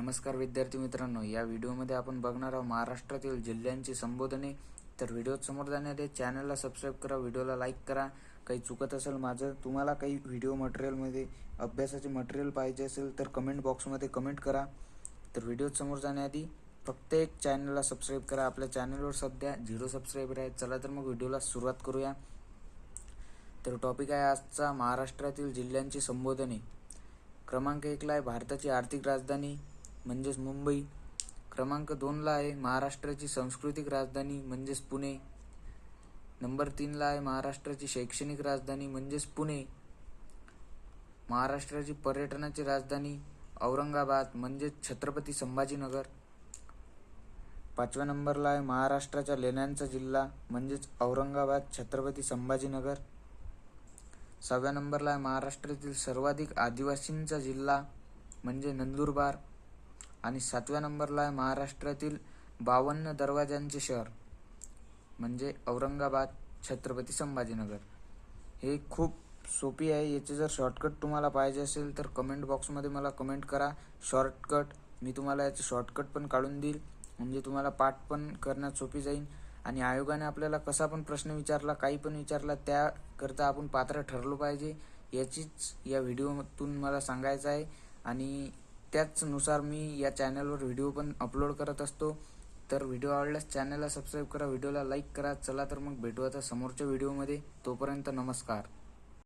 नमस्कार विद्यार्थी मित्रांनो या व्हिडिओमध्ये आपण बघणार आहोत महाराष्ट्रातील जिल्ह्यांची संबोधने. तर व्हिडिओ समोर जाण्याआधी चॅनलला सबस्क्राईब करा व्हिडिओला लाईक करा. काही चुकत असेल माझं तुम्हाला काही व्हिडिओ मटेरियलमध्ये अभ्यासाचे मटेरियल पाहिजे असेल तर कमेंट बॉक्समध्ये कमेंट करा. तर व्हिडिओ समोर जाण्याआधी फक्त एक चॅनलला सबस्क्राईब करा. आपल्या चॅनलवर सध्या झिरो सबस्क्राईबर आहेत. चला तर मग व्हिडिओला सुरुवात करूया. तर टॉपिक आहे आजचा महाराष्ट्रातील जिल्ह्यांची संबोधने. क्रमांक एकला आहे भारताची आर्थिक राजधानी. म्हणजेच मुंबई. क्रमांक दोनला आहे महाराष्ट्राची सांस्कृतिक राजधानी म्हणजेच पुणे. नंबर तीनला आहे महाराष्ट्राची शैक्षणिक राजधानी म्हणजेच पुणे. महाराष्ट्राची पर्यटनाची राजधानी औरंगाबाद म्हणजेच छत्रपती संभाजीनगर. पाचव्या नंबरला आहे महाराष्ट्राच्या लेण्यांचा जिल्हा म्हणजेच औरंगाबाद छत्रपती संभाजीनगर. सहाव्या नंबरला आहे महाराष्ट्रातील सर्वाधिक आदिवासींचा जिल्हा म्हणजे नंदुरबार. आणि सातव्या नंबरला आहे महाराष्ट्रातील बावन्न दरवाजांचे शहर म्हणजे औरंगाबाद छत्रपती संभाजीनगर. हे खूप सोपी आहे. याचे जर शॉर्टकट तुम्हाला पाहिजे असेल तर कमेंट बॉक्समध्ये मला कमेंट करा. शॉर्टकट मी तुम्हाला याचे शॉर्टकट पण काढून देईल. म्हणजे तुम्हाला पाठ पण करण्यात सोपी जाईल. आणि आयोगाने आपल्याला कसा पण प्रश्न विचारला काही पण विचारला त्याकरता आपण पात्र ठरलो पाहिजे. याचीच या व्हिडिओतून मला सांगायचं आहे. आणि त्याचनुसार मी या चॅनलवर व्हिडिओ पण अपलोड करत असतो. तर व्हिडिओ आवडल्यास चॅनलला सबस्क्राईब करा व्हिडिओला लाईक करा. चला तर मग भेटू आता समोरच्या व्हिडिओमध्ये. तोपर्यंत नमस्कार.